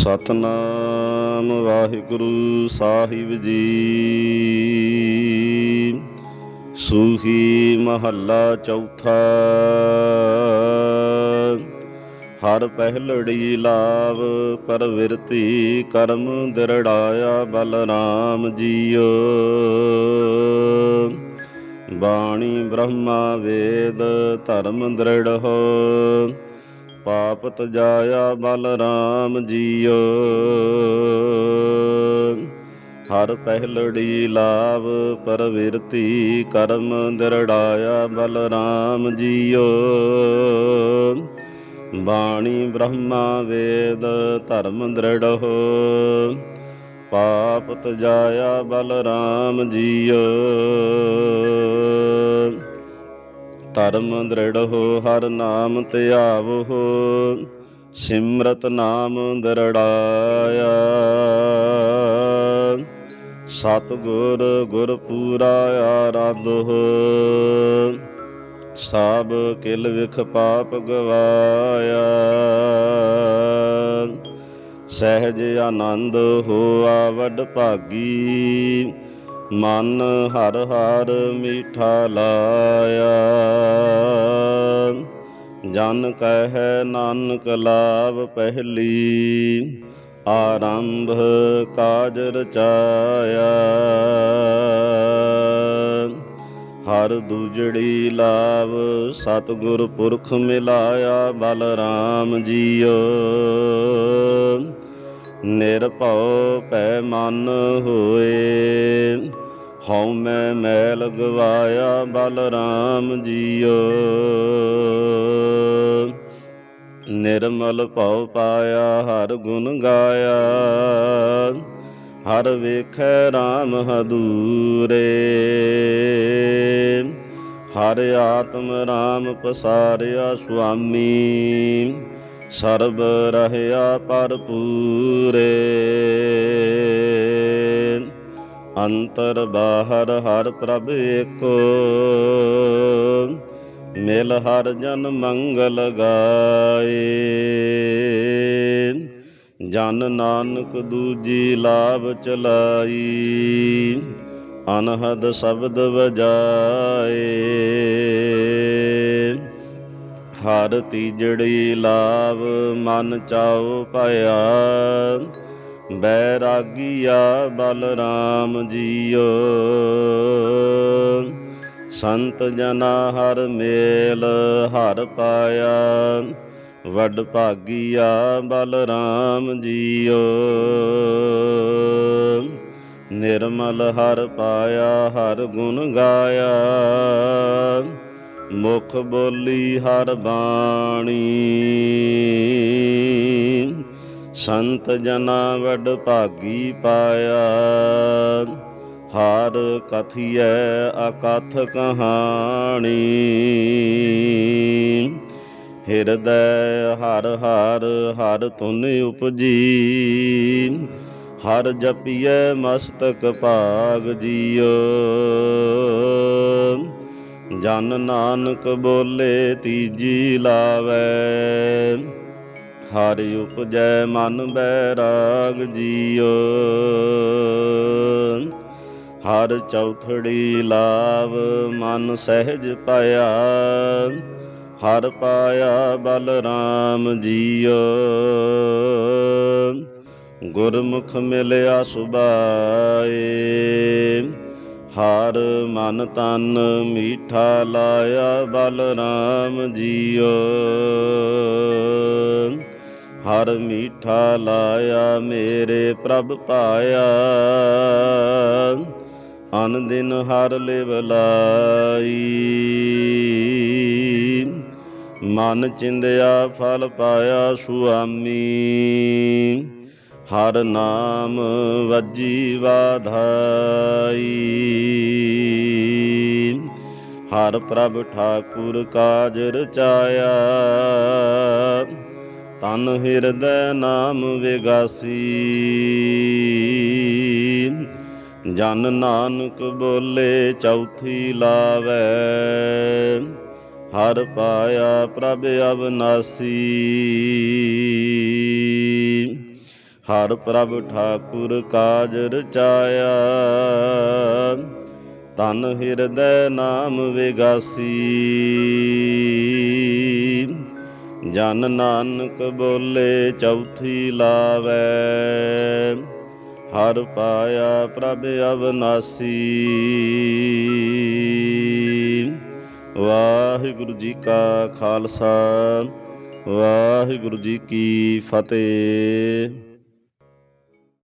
ਸਤਨਾਮ ਵਾਹਿਗੁਰੂ ਸਾਹਿਬ ਜੀ। ਸੂਹੀ ਮਹੱਲਾ ਚੌਥਾ। ਹਰ ਪਹਿਲੜੀ ਲਾਭ ਪਰਵਿਰਤੀ ਕਰਮ ਦਿਰੜਾਇਆ ਬਲਰਾਮ ਜੀਓ। ਬਾਣੀ ਬ੍ਰਹਮਾ ਵੇਦ ਧਰਮ ਦ੍ਰਿੜ ਹੋ। ਪਾਪ ਜਾਇਆ ਬਲਰਾਮ ਜੀਓ। ਹਰ ਪਹਿਲੜੀ ਲਾਭ ਪਰਵਿਰਤੀ ਕਰਮ ਦਿਰੜਾਇਆ ਬਲਰਾਮ ਜੀਓ। ਬਾਣੀ ਬ੍ਰਹਮਾ ਵੇਦ ਧਰਮ ਦ੍ਰਿੜ ਹੋ। ਪਾਪ ਤਜਾਇਆ ਬਲਰਾਮ ਜੀਓ। ਧਰਮ ਦ੍ਰਿੜ ਹੋ ਹਰ ਨਾਮ ਧਿਆਵੋ ਸਿਮਰਤ ਨਾਮ ਦਰੜਾਇਆ। ਸਤ ਗੁਰ ਗੁਰ ਪੂਰਾ ਆਰਾਧੋ ਸਾਬ ਕਿਲ ਵਿਖ ਪਾਪ ਗਵਾਇਆ। ਸਹਿਜ ਆਨੰਦ ਹੋਆ ਵਡ ਭਾਗੀ ਮਨ ਹਰ ਹਰ ਮੀਠਾ ਲਾਇਆ। ਜਨ ਕਹਿ ਨਾਨਕ ਲਾਭ ਪਹਿਲੀ, ਆਰੰਭ ਕਾਜ ਰਚਾਇਆ ਹਰ ਦੂਜੜੀ ਲਾਭ ਸਤਿਗੁਰ ਪੁਰਖ ਮਿਲਾਇਆ, ਬਲਰਾਮ ਜੀਓ। ਨਿਰਭਉ ਭੈ ਮਨ ਹੋਏ ਹਉ ਮੈਂ ਮੈਲ ਗਵਾਇਆ ਬਲਰਾਮ ਜੀਓ। ਨਿਰਮਲ ਭਉ ਪਾਇਆ ਹਰ ਗੁਣ ਗਾਇਆ। ਹਰ ਵੇਖੈ RAM ਹਦੂਰੇ। ਹਰ ਆਤਮ RAM ਪਸਾਰਿਆ ਸੁਆਮੀ। ਸਰਬ ਰਹਿਆ ਪਰ ਪੂਰੇ ਅੰਤਰ ਬਾਹਰ ਹਰ ਪ੍ਰਭ ਏਕੋ। ਮਿਲ ਹਰ ਜਨ ਮੰਗਲ ਗਾਏ। ਜਨ ਨਾਨਕ ਦੂਜੀ ਲਾਭ ਚਲਾਈ। ਅਨਹਦ ਸ਼ਬਦ ਵਜਾਏ। ਹਰ ਤੀਜੜੀ ਲਾਭ ਮਨ ਚਾਉ ਪਾਇਆ। ਬੈਰਾਗੀਆ ਬਲਰਾਮ ਜੀਓ। ਸੰਤ ਜਨਾ ਹਰ ਮੇਲ ਹਰ ਪਾਇਆ। ਵੱਡ ਭਾਗੀਆ ਬਲਰਾਮ ਜੀਓ। ਨਿਰਮਲ ਹਰ ਪਾਇਆ, ਹਰ ਗੁਣ ਗਾਇਆ। ਮੁਖ ਬੋਲੀ ਹਰ ਬਾਣੀ। ਸੰਤ ਜਨਾ ਵੱਡ ਭਾਗੀ ਪਾਇਆ। ਹਰ ਕਥੀਐ ਅਕਥ ਕਹਾਣੀ। ਹਿਰਦੈ ਹਰ ਹਰ ਹਰ ਤੁਨ ਉਪਜੀ। ਹਰ ਜਪੀਐ ਮਸਤਕ ਭਾਗ ਜੀਓ। ਜਨ ਨਾਨਕ ਬੋਲੇ ਤੀਜੀ ਲਾਵੈ। ਹਰ ਉਪਜੈ ਮਨ ਬੈਰਾਗ ਜੀਓ। ਹਰ ਚੌਥੜੀ ਲਾਭ ਮਨ ਸਹਿਜ ਪਾਇਆ। ਹਰ ਪਾਇਆ ਬਲਰਾਮ ਜੀਓ। ਗੁਰਮੁਖ ਮਿਲਿਆ ਸੁਭਾਏ। ਹਰ ਮਨ ਤਨ ਮੀਠਾ ਲਾਇਆ ਬਲਰਾਮ ਜੀਓ। ਹਰ ਮੀਠਾ ਲਾਇਆ ਮੇਰੇ ਪ੍ਰਭ ਪਾਇਆ। ਅਨ ਦਿਨ ਹਰ ਲਿਵ ਲਾਈ। ਮਨ ਚਿੰਦਿਆ ਫਲ ਪਾਇਆ ਸੁਆਮੀ। ਹਰ ਨਾਮ ਵੱਜੀ ਵਾਧਾਈ। ਹਰ ਪ੍ਰਭ ਠਾਕੁਰ ਕਾਜ ਰਚਾਇਆ। ਤਨ ਹਿਰਦੈ ਨਾਮ ਵਿਗਾਸੀ। ਜਨ ਨਾਨਕ ਬੋਲੇ ਚੌਥੀ ਲਾਵੈ। ਹਰ ਪਾਇਆ ਪ੍ਰਭ ਅਵਨਾਸੀ। ਹਰ ਪ੍ਰਭ ਠਾਕੁਰ ਕਾਜ ਰਚਾਇਆ ਤਨ ਹਿਰਦੈ ਨਾਮ ਵਿਗਾਸੀ। ਜਨ ਨਾਨਕ ਬੋਲੇ ਚੌਥੀ ਲਾਵੈ। ਹਰ ਪਾਇਆ ਪ੍ਰਭ ਅਵਨਾਸੀ। ਵਾਹਿਗੁਰੂ ਜੀ ਕਾ ਖਾਲਸਾ, ਵਾਹਿਗੁਰੂ ਜੀ ਕੀ ਫਤਿਹ।